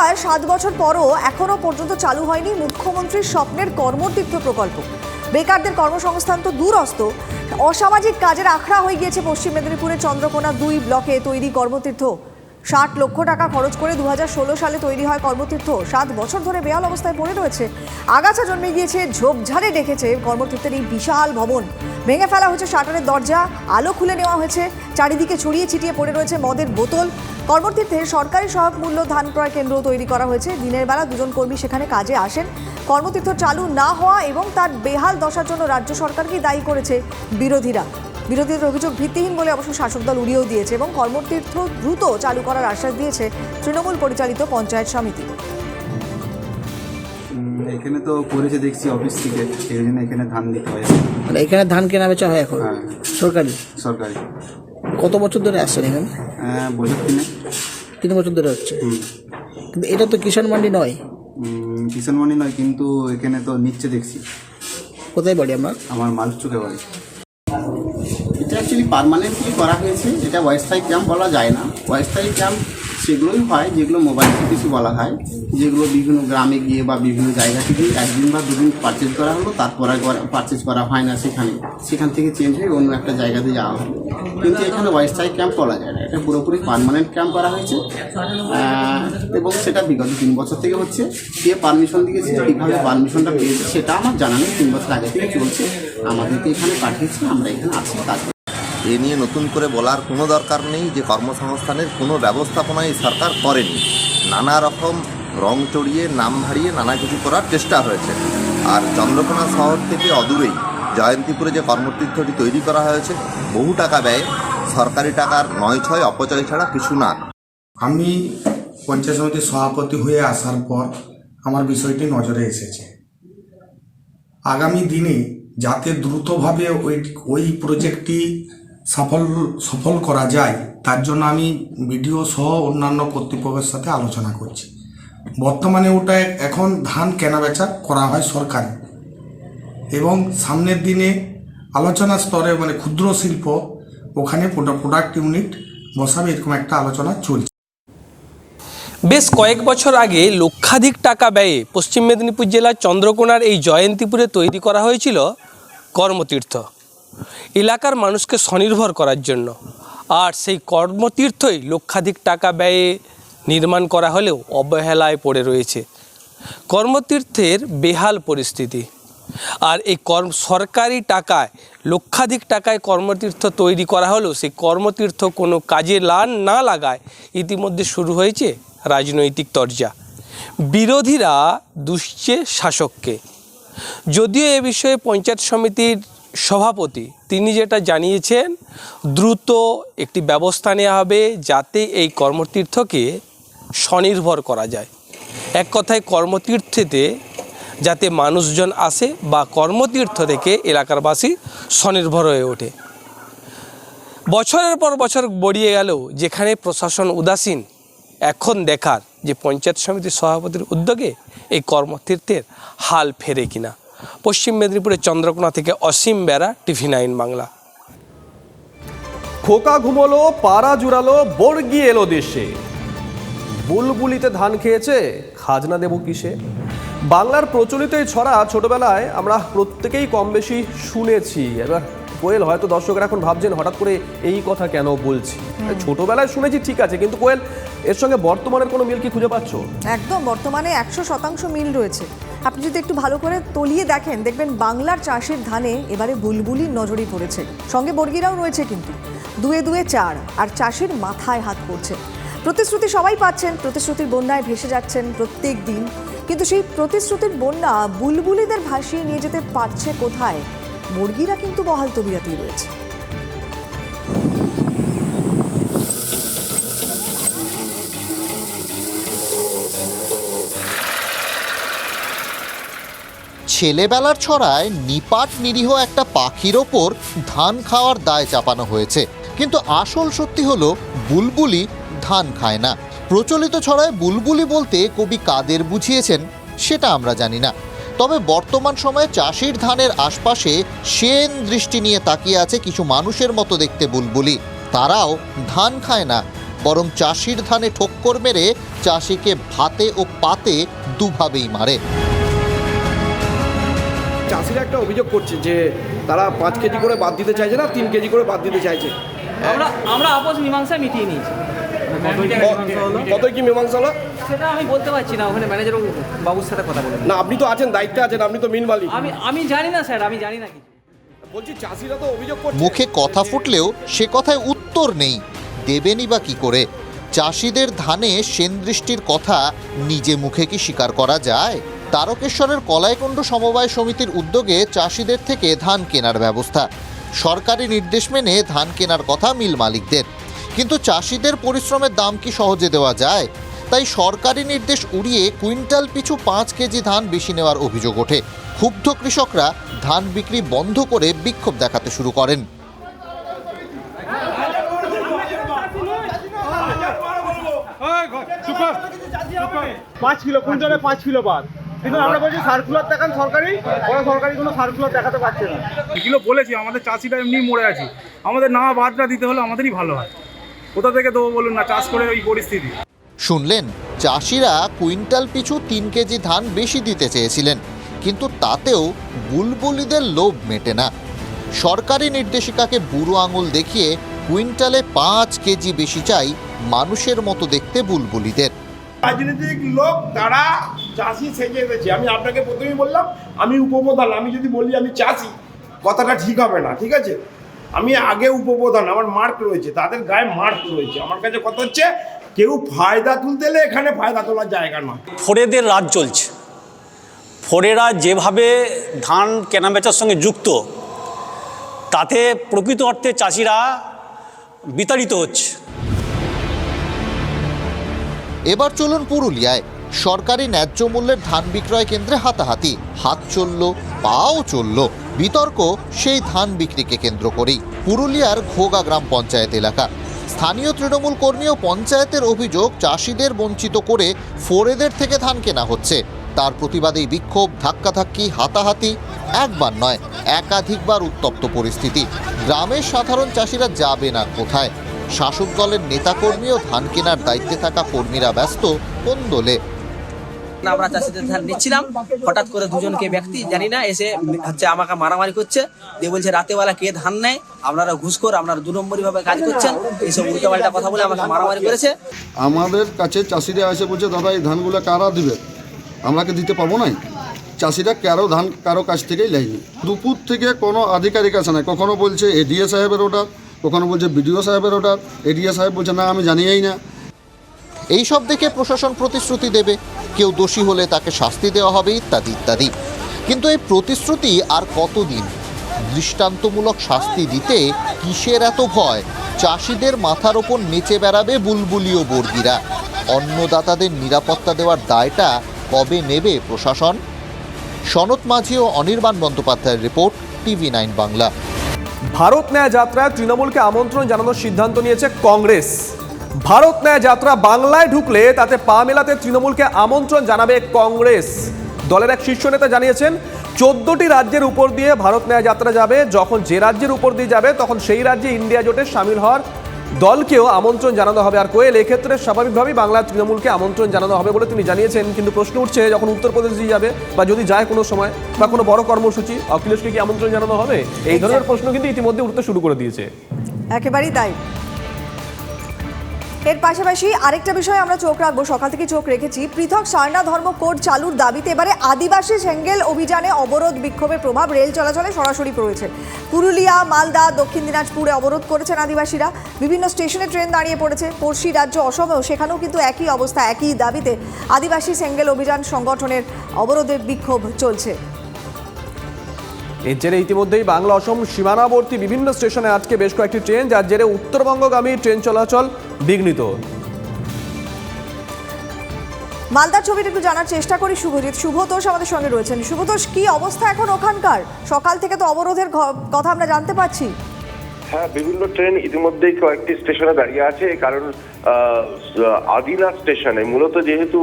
হওয়ায় সাত বছর পরও এখনও পর্যন্ত চালু হয়নি মুখ্যমন্ত্রীর স্বপ্নের কর্মতীর্থ প্রকল্প। বেকারদের কর্মসংস্থান তো দূরস্থ অসামাজিক কাজের আখড়া হয়ে গিয়েছে পশ্চিম মেদিনীপুরের চন্দ্রকোনা দুই ব্লকে তৈরি কর্মতীর্থ। ষাট লক্ষ টাকা খরচ করে দু হাজার ষোলো সালে তৈরি হয় কর্মতীর্থ। সাত বছর ধরে বেহাল অবস্থায় পড়ে রয়েছে। আগাছা জন্মে গিয়েছে, ঝোপঝাড়ে ডেকেছে কর্মতীর্থের এই বিশাল ভবন। ভেঙে ফেলা হয়েছে শাটারের দরজা, আলো খুলে নেওয়া হয়েছে, চারিদিকে ছড়িয়ে ছিটিয়ে পড়ে রয়েছে মদের বোতল। কর্মতীর্থে সরকারি সহায়ক মূল্য ধান ক্রয় কেন্দ্র তৈরি করা হয়েছে। দিনের বেলা দুজন কর্মী সেখানে কাজে আসেন। কর্মতীর্থ চালু না হওয়া এবং তার বেহাল দশার জন্য রাজ্য সরকারকেই দায়ী করেছে বিরোধীরা। বিরোধীদের অভিযোগ ভিত্তিহীন বলে অবশ্য শাসক দল উড়িয়েও দিয়েছে এবং কর্মতীর্থ দ্রুত চালু করার আশ্বাস দিয়েছে তৃণমূল পরিচালিত পঞ্চায়েত সমিতি। এখানে তো করেছে দেখছি অফিস থেকে সেই জন্য এখানে ধান দিতে হয়। মানে এখানে ধান কেনা বেচা হয় এখন? হ্যাঁ। সরকারি? সরকারি। কত বছর ধরে আসছেন এখানে? হ্যাঁ বছর তিনে তিন বছর ধরে হচ্ছে? কিন্তু এটা তো কিষাণ মান্ডি নয়। কিষাণ মানি নয় কিন্তু এখানে তো নিচ্ছে দেখছি। কোথায় বাড়ি আমার আমার মাল চোখে বাড়ি। অ্যাকচুয়ালি পার্মানেন্টলি করা হয়েছে এটা অস্থায়ী ক্যাম্প বলা যায় না। অস্থায়ী ক্যাম্প সেগুলোই হয়, যেগুলো মোবাইল কিছু বলা হয়। যেগুলো বিভিন্ন গ্রামে গিয়ে বা বিভিন্ন জায়গা থেকে একদিন বা দুদিন পারচেজ করা হলো, তারপরে পারচেজ করা হয় না সেখানে। সেখান থেকে চেঞ্জ হয়ে অন্য একটা জায়গাতে যাওয়া হয় কিন্তু এখানে অস্থায়ী ক্যাম্প বলা যায় না। এটা পুরোপুরি পারমানেন্ট ক্যাম্প করা হয়েছে। এবং সেটা বিগত তিন বছর থেকে হচ্ছে। কে পারমিশন দিয়েছে কীভাবে পারমিশনটা পেয়েছে, সেটা আমার জানা নেই। তিন বছর আগে থেকে চলছে। আমাদেরকে এখানে পাঠিয়েছে, আমরা এখানে আছি কাজ। এ নিয়ে নতুন করে বলার কোনো দরকার নেই যে কর্মসংস্থানের কোনো ব্যবস্থাপনা এই সরকার করেনি। নানা রকম রং চড়িয়ে, নাম হারিয়ে নানা কিছু করার চেষ্টা হয়েছে। আর চন্দ্রকোনা শহর থেকে অদূরেই জয়ন্তীপুরে যে কর্মতীর্থটি তৈরি করা হয়েছে, বহু টাকা ব্যয় সরকারি টাকার নয় ছয় অপচয় ছাড়া কিছু না। আমি পঞ্চায়েত সমিতির সভাপতি হয়ে আসার পর আমার বিষয়টি নজরে এসেছে। আগামী দিনে যাতে দ্রুতভাবে ওই ওই প্রজেক্টটি সফল সফল করা যায়, তার জন্য আমি বিডিও সহ অন্যান্য কর্তৃপক্ষের সাথে আলোচনা করছি। বর্তমানে ওটা এখন ধান কেনাবেচা করা হয় সরকারি। এবং সামনের দিনে আলোচনা স্তরে মানে ক্ষুদ্র শিল্প, ওখানে প্রোডাক্ট ইউনিট বসাবে, এরকম একটা আলোচনা চলছে। বেশ কয়েক বছর আগে লক্ষাধিক টাকা ব্যয়ে পশ্চিম মেদিনীপুর জেলার চন্দ্রকোনার এই জয়ন্তীপুরে তৈরি করা হয়েছিল কর্মতীর্থ। এলাকার মানুষকে স্বনির্ভর করার জন্য। আর সেই কর্মতীর্থই লক্ষাধিক টাকা ব্যয়ে নির্মাণ করা হলেও অবহেলায় পড়ে রয়েছে। কর্মতীর্থের বেহাল পরিস্থিতি। আর এই কর্ম সরকারি টাকায়, লক্ষাধিক টাকায় কর্মতীর্থ তৈরি করা হলেও সেই কর্মতীর্থ কোনো কাজে লান না লাগায় ইতিমধ্যে শুরু হয়েছে রাজনৈতিক তরজা। বিরোধীরা দুষছে শাসককে। যদিও এ বিষয়ে পঞ্চায়েত সমিতির সভাপতি, তিনি যেটা জানিয়েছেন, দ্রুত একটি ব্যবস্থা নেওয়া হবে যাতে এই কর্মতীর্থকে স্বনির্ভর করা যায়। এক কথায় কর্মতীর্থেতে যাতে মানুষজন আসে বা কর্মতীর্থ থেকে এলাকারবাসী স্বনির্ভর হয়ে ওঠে। বছরের পর বছর বড়িয়ে গেলেও যেখানে প্রশাসন উদাসীন, এখন দেখার যে পঞ্চায়েত সমিতির সভাপতির উদ্যোগে এই কর্মতীর্থের হাল ফেরে কিনা। পশ্চিম মেদিনীপুরের চন্দ্রকোনা থেকে অসীম বেড়া টিভি নাইন বাংলা। খোকা ঘুমোলো পাড়া জুড়ালো বর্গি এলো দেশে। বুলবুলিতে ধান খেয়েছে খাজনা দেব কিসে? বাংলার প্রচলিত এই ছড়া ছোটবেলায় আমরা প্রত্যেকেই কম বেশি শুনেছি। এবার কোয়েল হয়তো দর্শকরা এখন ভাবছেন হঠাৎ করে এই কথা কেন বলছি? ছোটবেলায় শুনেছি ঠিক আছে কিন্তু কোয়েল এর সঙ্গে বর্তমানের কোনো মিল কি খুঁজে পাচ্ছ? একদম বর্তমানে একশো শতাংশ মিল রয়েছে। আপনি যদি একটু ভালো করে তলিয়ে দেখেন, দেখবেন বাংলার চাষের ধানে এবারে বুলবুলি নজরই পড়েছে। সঙ্গে বর্গিরাও রয়েছে কিন্তু। দুয়ে দুয়ে চার, আর চাষির মাথায় হাত পড়ছে। প্রতিশ্রুতি সবাই পাচ্ছেন, প্রতিশ্রুতির বন্যায় ভেসে যাচ্ছেন প্রত্যেক দিন। কিন্তু সেই প্রতিশ্রুতির বন্যা বুলবুলিদের ভাসিয়ে নিয়ে যেতে পারছে কোথায়? মুরগিরা কিন্তু বহাল তবিয়াতেই রয়েছে। ছেলেবেলার ছড়ায় নিপাট নিরীহ একটা পাখির ওপর ধান খাওয়ার দায় চাপানো হয়েছে। কিন্তু আসল সত্যি হলো, বুলবুলি ধান খায় না। প্রচলিত ছড়ায় বুলবুলি বলতে কবি কাদের বুঝিয়েছেন সেটা আমরা জানি না। তবে বর্তমান সময়ে চাষির ধানের আশপাশে সেন দৃষ্টি নিয়ে তাকিয়ে আছে কিছু মানুষের মতো দেখতে বুলবুলি। তারাও ধান খায় না, বরং চাষির ধানে ঠোক্কর মেরে চাষিকে ভাতে ও পাতে দুভাবেই মারে। চাষিরা একটা অভিযোগ করছে যে তারা পাঁচ কেজি করে বাদ দিতে চাইছে না তিন কেজি করে বাদ দিতে চাইছে। আমরা আমরা আপোষ মীমাংসা মিটিয়ে নিয়েছি। কত কি মীমাংসা হলো? সেটা আমি বলতে পারছি না ওখানে ম্যানেজার বাবুর সাথে কথা বলে না আপনি তো আছেন দায়িত্বে আছেন আপনি তো মিন মালিক। আমি আমি জানি না স্যার আমি জানি না কিছু। বলছি চাষিরা তো অভিযোগ করছে। মুখে কথা ফুটলেও সে কথায় উত্তর নেই। দেবেনই বা কি করে? চাষিদের ধানে সেন দৃষ্টির কথা নিজে মুখে কি স্বীকার করা যায়? তারকেশ্বরের কলাইকুণ্ড সমবায় সমিতির উদ্যোগে চাষিদের থেকে ধান কেনার ব্যবস্থা। সরকারি নির্দেশ মেনে ধান কেনার কথা মিল মালিকদের। কিন্তু চাষিদের পরিশ্রমের দাম কি সহজে দেওয়া যায়? তাই সরকারি নির্দেশ উড়িয়ে কুইন্টাল পিছু পাঁচ কেজি ধান বেশি নেওয়ার অভিযোগ ওঠে। ক্ষুব্ধ কৃষকরা ধান বিক্রি বন্ধ করে বিক্ষোভ দেখাতে শুরু করেন। পাঁচ কিলো, কুইন্টালে পাঁচ কিলো বাদ। কিন্তু আমরা বলছি সার্কুলার দেখান সরকারি ওরা সরকারি কোনো সার্কুলার দেখাতে পারছে না। এগুলো বলেছি আমাদের চাষিরা এমনি মরে আছি। আমাদের না বাদটা দিতে হলে আমাদেরই ভালো হয়। কোথা থেকে দেবো বলুন না চাষ করে ওই পরিস্থিতি। শুনলেন চাষিরা কুইন্টাল পিছু তিন কেজি ধান বেশি দিতে চেয়েছিলেন কিন্তু তাতেও বুলবুলিদের লোভ মেটে না। সরকারি নির্দেশিকাকে বুড়ো আঙুল দেখিয়ে কুইন্টালে পাঁচ কেজি বেশি চাই মানুষের মতো দেখতে বুলবুলিদের। রাজনৈতিক লোক তারা চাষি সেজে এসেছে আমি আপনাকে প্রথমেই বললাম, আমি উপপ্রধান, আমি যদি বলি আমি চাষি, কথাটা ঠিক হবে না, ঠিক আছে? আমি আগে উপপ্রধান, আমার মার্ক রয়েছে, তাদের গায়ে মার্ক রয়েছে। আমার কাছে কথা হচ্ছে, কেউ ফায়দা তুলতে এলে এখানে ফায়দা তোলার জায়গা নয়। ফোরেদের রাজ চলছে ফোরেরা যেভাবে ধান কেনাবেচার সঙ্গে যুক্ত, তাতে প্রকৃত অর্থে চাষিরা বিতাড়িত হচ্ছে। এবার চলুন পুরুলিয়ায়। সরকারি ন্যায্য মূল্যের ধান বিক্রয় কেন্দ্রে হাতাহাতি। হাত চলল, পাও চলল। বিতর্ক, সেই ধান বিক্রিকে কেন্দ্র করেই। পুরুলিয়ার ঘোগা গ্রাম পঞ্চায়েত এলাকা। স্থানীয় তৃণমূল কর্মী ও পঞ্চায়েতের অভিযোগ, চাষিদের বঞ্চিত করে ফোরেদের থেকে ধান কেনা হচ্ছে। তার প্রতিবাদেই বিক্ষোভ, ধাক্কাধাক্কি, হাতাহাতি। একবার নয়, একাধিকবার উত্তপ্ত পরিস্থিতি। গ্রামের সাধারণ চাষিরা যাবে না কোথায়? শাসক দলের নেতাকর্মী ও ধান কেনার দায়িত্বে থাকা কর্মীরা ব্যস্ত কোন দলে? আমরা চাষিদের ধান নিচ্ছিলাম। হঠাৎ করে দুজনকে ব্যক্তি জানি না এসে হচ্ছে আমাকে মারামারি করছে। দিয়ে বলছে রাতেবেলা কে ধান নেয়? আপনারা ঘুষ ঘুষখোর আপনারা দু নম্বরই ভাবে কাজ করছেন। এইসব উল্টোপাল্টা কথা বলে আমাকে মারামারি করেছে। আমাদের কাছে চাষিরা এসে বলছে দাদা এই ধানগুলো কারা দিবে? আমরা কি দিতে পারব নাই? চাষিরা কারও ধান কারও কাছ থেকেই নেয়নি। দুপুর থেকে কোনো আধিকারিক আসে না কখনো বলছে এডিএ সাহেবের ওটা কখনো বলছে বিডিও সাহেবের ওটা, এডিএ সাহেব বলছে, না, আমি জানিয়েই না। এই সব দেখে প্রশাসন প্রতিশ্রুতি দেবে। কেউ দোষী হলে তাকে শাস্তি দেওয়া হবে, ইত্যাদি ইত্যাদি। কিন্তু এই প্রতিশ্রুতি আর কতদিন? দৃষ্টান্তমূলক শাস্তি দিতে কিসের এত ভয়? চাষিদের মাথার ওপর নেচে বেড়াবে বুলবুলি ও বর্গিরা। অন্নদাতাদের নিরাপত্তা দেওয়ার দায়টা কবে নেবে প্রশাসন? সনত মাঝি ও অনির্বাণ বন্দ্যোপাধ্যায়ের report, TV nine Bangla. Bharat Nyay যাত্রায় তৃণমূলকে আমন্ত্রণ জানানোর সিদ্ধান্ত নিয়েছে কংগ্রেস। ভারত ন্যায় যাত্রা বাংলায় ঢুকলে তাতে পা মেলাতে তৃণমূলকে আমন্ত্রণ জানাবে কংগ্রেস। দলের এক শীর্ষ নেতা জানিয়েছেন, চোদ্দটি রাজ্যের উপর দিয়ে ভারত ন্যায় যাত্রা যাবে, যখন যে রাজ্যের উপর দিয়ে যাবে, তখন সেই রাজ্যে ইন্ডিয়া জোটে সামিল হওয়ার দলকেও আমন্ত্রণ জানানো হবে। আর কোয়েল এক্ষেত্রে স্বাভাবিকভাবেই বাংলা তৃণমূলকে আমন্ত্রণ জানানো হবে বলে তিনি জানিয়েছেন। কিন্তু প্রশ্ন উঠছে যখন উত্তরপ্রদেশ দিয়ে যাবে বা যদি যায় কোনো সময় বা কোনো বড় কর্মসূচি অখিলেশকে কি আমন্ত্রণ জানানো হবে? এই ধরনের প্রশ্ন কিন্তু ইতিমধ্যে উঠতে শুরু করে দিয়েছে। একেবারেই তাই। এর পাশাপাশি আরেকটা বিষয়ে আমরা চোখ রাখব, সকাল থেকে চোখ রেখেছি। পৃথক সারনা ধর্ম কোড চালুর দাবিতে এবারে আদিবাসী সেঙ্গেল অভিযানে অবরোধ বিক্ষোভের প্রভাব, রেল চলাচলে সরাসরি পড়েছে। পুরুলিয়া, মালদা, দক্ষিণ দিনাজপুরে অবরোধ করেছেন আদিবাসীরা। বিভিন্ন স্টেশনে ট্রেন দাঁড়িয়ে পড়েছে। পড়শি রাজ্য অসমেও সেখানেও কিন্তু একই অবস্থা, একই দাবিতে আদিবাসী সেঙ্গেল অভিযান সংগঠনের অবরোধের বিক্ষোভ চলছে। এর জেরে ইতিমধ্যেই বাংলা অসম সীমানাবর্তী বিভিন্ন স্টেশনে আজকে বেশ কয়েকটি ট্রেন, যার জেরে উত্তরবঙ্গগামী ট্রেন চলাচল বিঘ্নিত। মালদার ছবিটা একটু জানার চেষ্টা করি শুভজিৎ। শুভতোষ আমাদের সঙ্গে রয়েছেন। শুভতোষ কি অবস্থা এখন ওখানকার? সকাল থেকে তো অবরোধের কথা আমরা জানতে পাচ্ছি হ্যাঁ বিভিন্ন ট্রেন ইতিমধ্যেই কয়েকটি স্টেশনে দাঁড়িয়ে আছে। কারণ আদিনা স্টেশনে। মূলত যেহেতু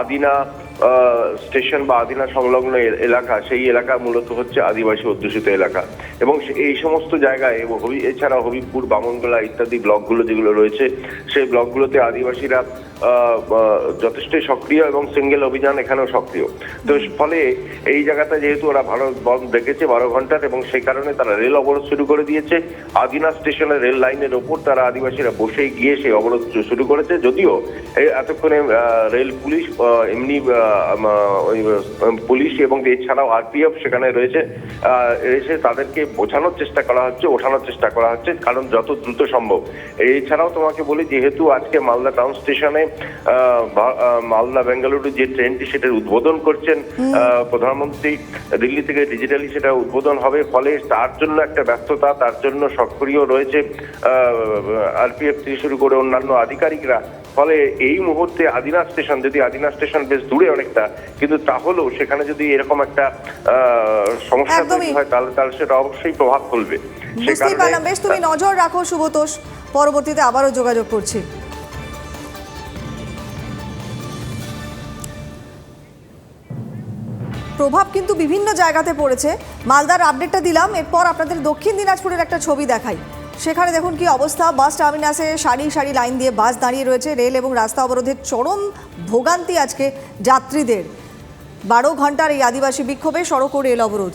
আদিনা স্টেশন বা আদিনা সংলগ্ন এলাকা, সেই এলাকা মূলত হচ্ছে আদিবাসী অধ্যুষিত এলাকা। এবং এই সমস্ত জায়গায় এছাড়া হবিবপুর, বামনগোলা ইত্যাদি ব্লকগুলো যেগুলো রয়েছে, সেই ব্লকগুলোতে আদিবাসীরা যথেষ্টই সক্রিয় এবং সিঙ্গেল অভিযান এখানেও সক্রিয়। তো ফলে এই জায়গাটা যেহেতু ওরা ভারত বন্ধ দেখেছে বারো ঘণ্টার এবং সেই কারণে তারা রেল অবরোধ শুরু করে দিয়েছে। আদিনা স্টেশনের রেল লাইনের ওপর তারা আদিবাসীরা বসে গিয়ে সেই অবরোধ শুরু করেছে। যদিও এতক্ষণে রেল পুলিশ এমনি পুলিশ এবং এছাড়াও আরপিএফ সেখানে রয়েছে। এসে তাদেরকে বোঝানোর চেষ্টা করা হচ্ছে ওঠানোর চেষ্টা করা হচ্ছে কারণ যত দ্রুত সম্ভব। এছাড়াও তোমাকে বলি যেহেতু আজকে মালদা টাউন স্টেশনে মালদা বেঙ্গালুরু যে ট্রেনটি সেটার উদ্বোধন করছেন প্রধানমন্ত্রী দিল্লি থেকে ডিজিটালি সেটা উদ্বোধন হবে ফলে তার জন্য একটা ব্যস্ততা তার জন্য সক্রিয় রয়েছে আরপিএফ থেকে শুরু করে অন্যান্য আধিকারিকরা। ফলে এই মুহূর্তে আদিনা স্টেশন যদি আদিনা স্টেশন বেশ দূরে অনেকটা কিন্তু তাহলেও সেখানে যদি এরকম একটা আহ, সমস্যা তৈরি হয় তাহলে তাহলে সেটা অবশ্যই প্রভাব ফেলবে। সে বুঝতেই পারলাম বেশ তুমি নজর রাখো শুভতোষ। পরবর্তীতে আবারও যোগাযোগ করছি। প্রভাব কিন্তু বিভিন্ন জায়গাতে পড়েছে। মালদার আপডেটটা দিলাম, এরপর আপনাদের দক্ষিণ দিনাজপুরের একটা ছবি দেখাই। সেখানে দেখুন কি অবস্থা, বাস টার্মিনাসে সারি সারি লাইন দিয়ে বাস দাঁড়িয়ে রয়েছে, রেল এবং রাস্তা অবরোধের চরম ভোগান্তি আজকে যাত্রীদের। বারো ঘণ্টার এই আদিবাসী বিক্ষোভে সড়ক ও রেল অবরোধ।